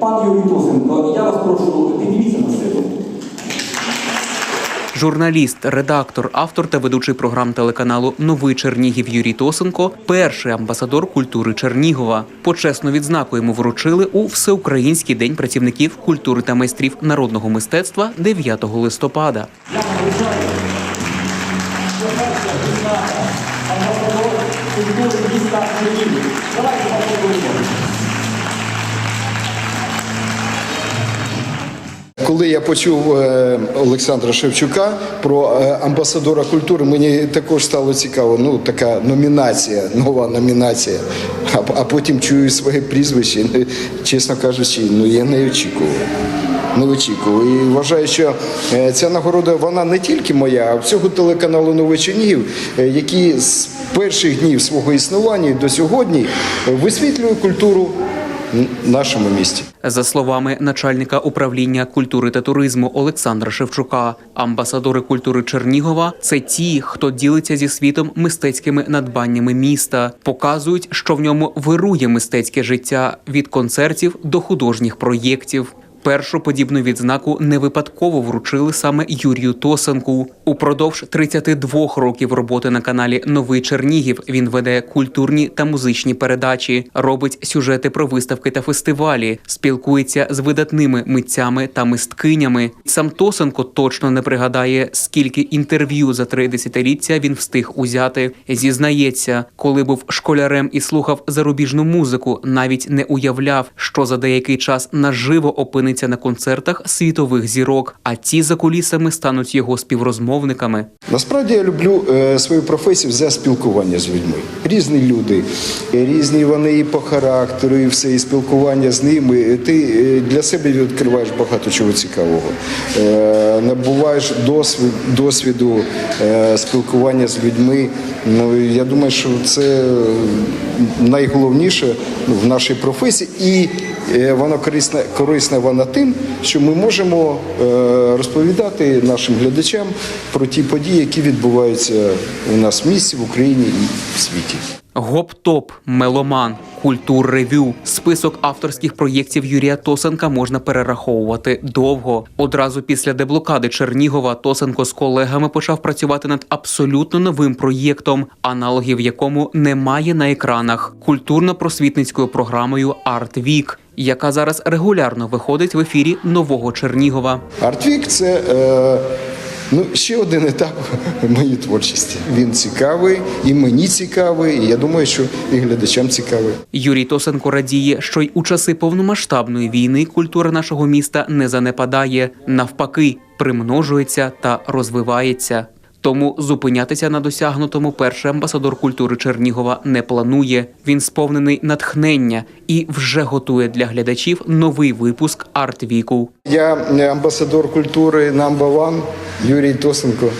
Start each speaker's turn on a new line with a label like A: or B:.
A: Пан Юрій Тосенко, я вас прошу, підніміться на сцену.
B: Журналіст, редактор, автор та ведучий програм телеканалу Новий Чернігів Юрій Тосенко перший амбасадор культури Чернігова. Почесну відзнаку йому вручили у Всеукраїнський день працівників культури та майстрів народного мистецтва 9 листопада.
A: Я вручаю, що перша відзнака амбасадор культури міста Чернігів. Давайте
C: Коли я почув е, Олександра Шевчука про е, амбасадора культури, мені також стало цікаво. Ну, така номінація, нова номінація. А, а потім чую своє прізвище. Ну, Чесно кажучи, ну я не очікував. Не очікував. І вважаю, що е, ця нагорода вона не тільки моя, а всього телеканалу Новий Чернігів, який з перших днів свого існування до сьогодні висвітлює культуру нашому місті.
B: За словами начальника управління культури та туризму Олександра Шевчука, амбасадори культури Чернігова це ті, хто ділиться зі світом мистецькими надбаннями міста, показують, що в ньому вирує мистецьке життя від концертів до художніх проєктів. Першу подібну відзнаку не випадково вручили саме Юрію Тосенку. Упродовж 32 років роботи на каналі Новий Чернігів він веде культурні та музичні передачі, робить сюжети про виставки та фестивалі, спілкується з видатними митцями та мисткинями. Сам Тосенко точно не пригадає, скільки інтерв'ю за три десятиліття він встиг узяти. Зізнається, коли був школярем і слухав зарубіжну музику, навіть не уявляв, що за деякий час наживо опиниться на концертах світових зірок, а ті за кулісами стануть його співрозмовниками.
C: Насправді я люблю е, свою професію за спілкування з людьми. Різні люди, різні вони і по характеру, і все, і спілкування з ними. Е, Ти е, для себе відкриваєш багато чого цікавого. Набуваєш досвід, досвіду спілкування з людьми. Ну, я думаю, що це найголовніше в нашій професії. І е, вона корисна, корисна вона тим, що ми можемо е, розповідати нашим глядачам про ті події, які відбуваються у нас в місті, в Україні і в світі.
B: Гоп-топ, меломан, культур-ревю. Список авторських проєктів Юрія Тосенка можна перераховувати довго. Одразу після деблокади Чернігова Тосенко з колегами почав працювати над абсолютно новим проєктом, аналогів якому немає на екранах культурно-просвітницькою програмою Арт Вік. Яка зараз регулярно виходить в ефірі нового Чернігова.
C: Артвік це е, ну, ще один етап моєї творчості. Він цікавий, і мені цікавий, і я думаю, що і глядачам цікавий.
B: Юрій Тосенко радіє, що й у часи повномасштабної війни культура нашого міста не занепадає, навпаки, примножується та розвивається. Тому зупинятися на досягнутому перший амбасадор культури Чернігова не планує. Він сповнений натхнення і вже готує для глядачів новий випуск арт-віку.
C: Я амбасадор культури number one Юрій Тосенко.